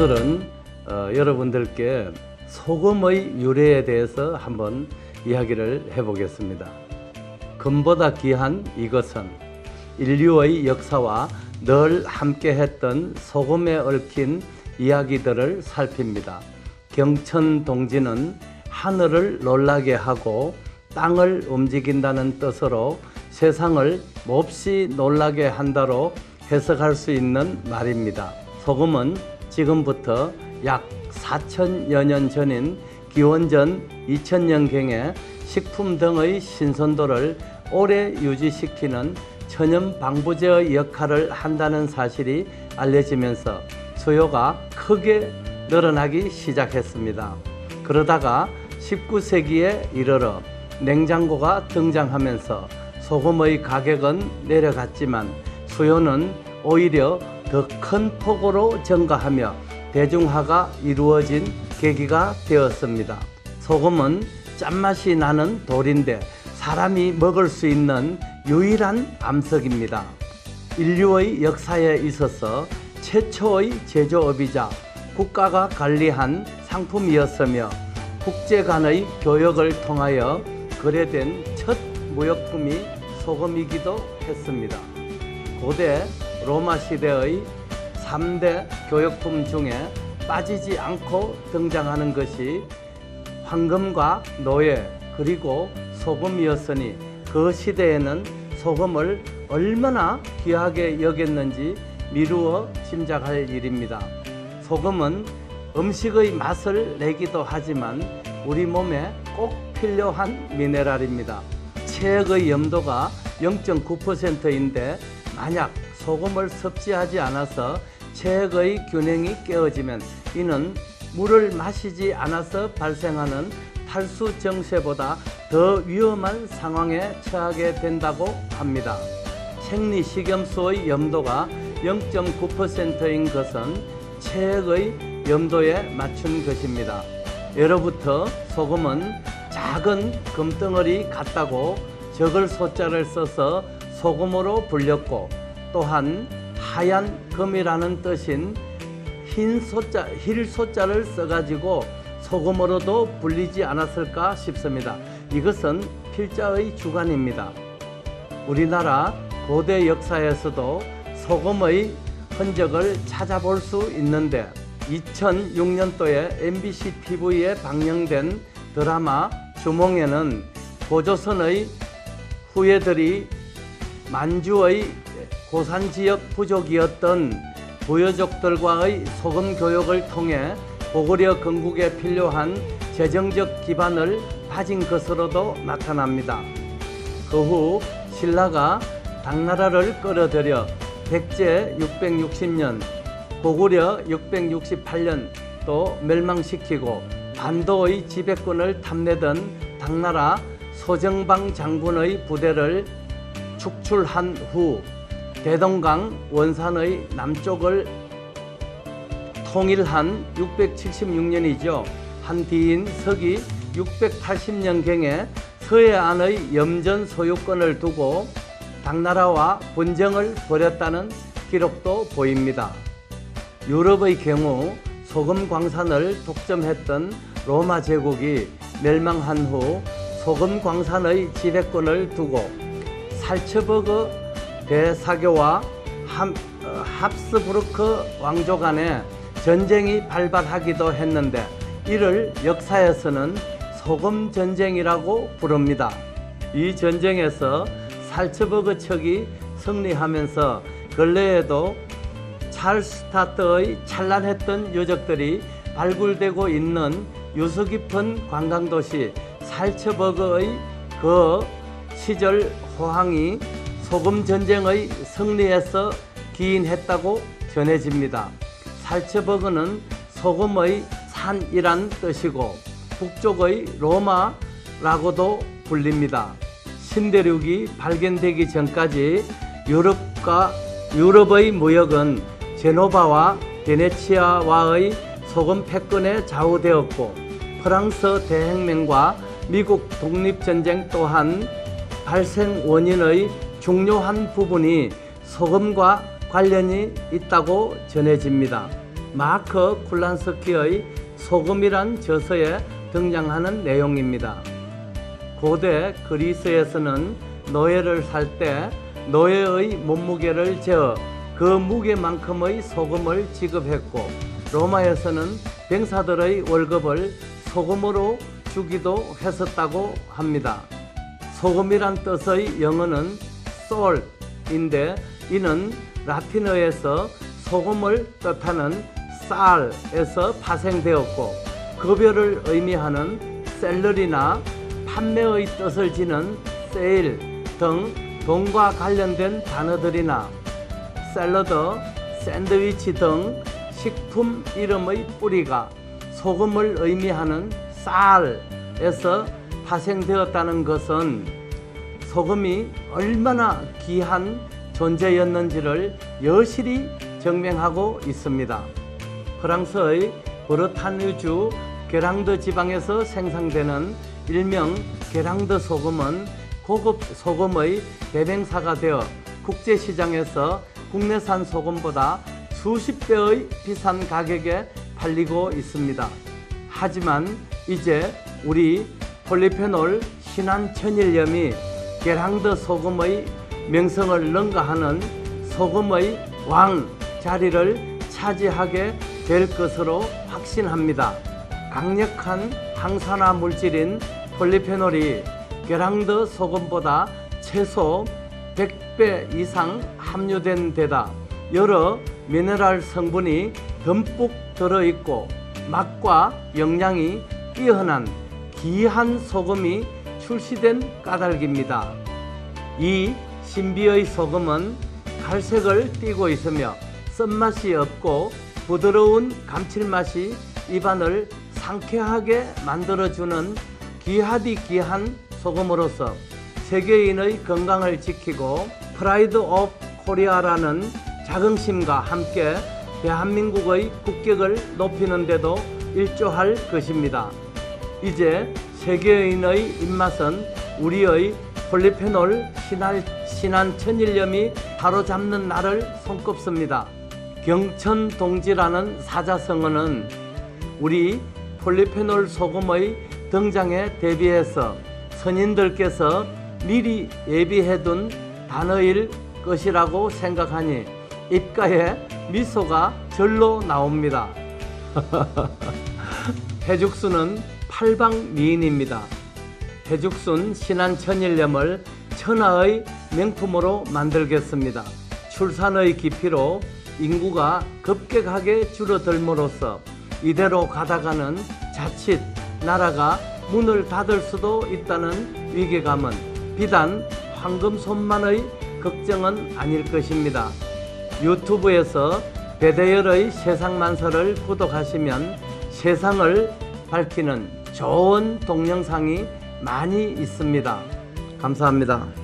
오늘은 어, 여러분들께 소금의 유래에 대해서 한번 이야기를 해보겠습니다. 금보다 귀한 이것은 인류의 역사와 늘 함께 했던 소금에 얽힌 이야기들을 살핍니다. 경천 동지는 하늘을 놀라게 하고 땅을 움직인다는 뜻으로 세상을 몹시 놀라게 한다로 해석할 수 있는 말입니다. 소금은 지금부터 약 4천여 년 전인 기원전 2000년경에 식품 등의 신선도를 오래 유지시키는 천연 방부제 역할을 한다는 사실이 알려지면서 수요가 크게 늘어나기 시작했습니다. 그러다가 19세기에 이르러 냉장고가 등장하면서 소금의 가격은 내려갔지만 수요는 오히려 더 큰 폭으로 증가하며 대중화가 이루어진 계기가 되었습니다. 소금은 짠맛이 나는 돌인데 사람이 먹을 수 있는 유일한 암석입니다. 인류의 역사에 있어서 최초의 제조업이자 국가가 관리한 상품이었으며 국제 간의 교역을 통하여 거래된 첫 무역품이 소금이기도 했습니다. 고대 로마 시대의 3대 교역품 중에 빠지지 않고 등장하는 것이 황금과 노예 그리고 소금이었으니 그 시대에는 소금을 얼마나 귀하게 여겼는지 미루어 짐작할 일입니다. 소금은 음식의 맛을 내기도 하지만 우리 몸에 꼭 필요한 미네랄입니다. 체액의 염도가 0.9%인데 만약 소금을 섭취하지 않아서 체액의 균형이 깨어지면 이는 물을 마시지 않아서 발생하는 탈수 정세보다 더 위험한 상황에 처하게 된다고 합니다. 생리식염수의 염도가 0.9%인 것은 체액의 염도에 맞춘 것입니다. 예로부터 소금은 작은 금덩어리 같다고 적을 소자를 써서 소금으로 불렸고 또한 하얀 금이라는 뜻인 흰 소자, 힐 소자를 써가지고 소금으로도 불리지 않았을까 싶습니다. 이것은 필자의 주관입니다. 우리나라 고대 역사에서도 소금의 흔적을 찾아볼 수 있는데 2006년도에 MBC TV에 방영된 드라마 주몽에는 고조선의 후예들이 만주의 고산 지역 부족이었던 부여족들과의 소금 교역을 통해 고구려 건국에 필요한 재정적 기반을 가진 것으로도 나타납니다. 그 후 신라가 당나라를 끌어들여 백제 660년, 고구려 668년 또 멸망시키고 반도의 지배권을 탐내던 당나라 소정방 장군의 부대를 축출한 후 대동강 원산의 남쪽을 통일한 676년이죠. 한 뒤인 서기 680년경에 서해안의 염전 소유권을 두고 당나라와 분쟁을 벌였다는 기록도 보입니다. 유럽의 경우 소금 광산을 독점했던 로마 제국이 멸망한 후 소금 광산의 지배권을 두고 살츠버그 대사교와 함, 어, 합스부르크 왕조 간에 전쟁이 발발하기도 했는데 이를 역사에서는 소금 전쟁이라고 부릅니다. 이 전쟁에서 살츠버그 척이 승리하면서 근래에도 찰스타트의 찬란했던 유적들이 발굴되고 있는 유서 깊은 관광도시 살츠버그의 그 시절 호황이 소금 전쟁의 승리에서 기인했다고 전해집니다. 살츠버그는 소금의 산이란 뜻이고 북쪽의 로마라고도 불립니다. 신대륙이 발견되기 전까지 유럽과 유럽의 무역은 제노바와 베네치아와의 소금 패권에 좌우되었고 프랑스 대혁명과 미국 독립전쟁 또한 발생 원인의 중요한 부분이 소금과 관련이 있다고 전해집니다. 마크 쿨란스키의 소금이란 저서에 등장하는 내용입니다. 고대 그리스에서는 노예를 살 때 노예의 몸무게를 재어 그 무게만큼의 소금을 지급했고 로마에서는 병사들의 월급을 소금으로 주기도 했었다고 합니다. 소금이란 뜻의 영어는 salt인데 이는 라틴어에서 소금을 뜻하는 쌀에서 파생되었고 급여를 의미하는 셀러리나 판매의 뜻을 지는 세일 등 돈과 관련된 단어들이나 샐러드, 샌드위치 등 식품 이름의 뿌리가 소금을 의미하는 쌀에서 파생되었다는 것은 소금이 얼마나 귀한 존재였는지를 여실히 증명하고 있습니다. 프랑스의 브르타뉴주 게랑드 지방에서 생산되는 일명 게랑드 소금은 고급 소금의 대명사가 되어 국제시장에서 국내산 소금보다 수십 배의 비싼 가격에 팔리고 있습니다. 하지만 이제 우리 폴리페놀 신한 천일염이 게랑드 소금의 명성을 능가하는 소금의 왕 자리를 차지하게 될 것으로 확신합니다. 강력한 항산화 물질인 폴리페놀이 게랑드 소금보다 최소 100배 이상 함유된 데다 여러 미네랄 성분이 듬뿍 들어있고 맛과 영양이 뛰어난 귀한 소금이 출시된 까닭입니다. 이 신비의 소금은 갈색을 띠고 있으며 쓴맛이 없고 부드러운 감칠맛이 입안을 상쾌하게 만들어주는 귀하디 귀한 소금으로서 세계인의 건강을 지키고 프라이드 오브 코리아라는 자긍심과 함께 대한민국의 국격을 높이는 데도 일조할 것입니다. 이제 세계인의 입맛은 우리의 폴리페놀 신할, 신한 천일염이 바로잡는 날을 손꼽습니다. 경천동지라는 사자성어는 우리 폴리페놀 소금의 등장에 대비해서 선인들께서 미리 예비해둔 단어일 것이라고 생각하니 입가에 미소가 절로 나옵니다. 해죽수는 팔방 미인입니다. 해죽순 신한천일염을 천하의 명품으로 만들겠습니다. 출산의 기피로 인구가 급격하게 줄어들므로써 이대로 가다가는 자칫 나라가 문을 닫을 수도 있다는 위기감은 비단 황금손만의 걱정은 아닐 것입니다. 유튜브에서 배대열의 세상만서를 구독하시면 세상을 밝히는 좋은 동영상이 많이 있습니다. 감사합니다.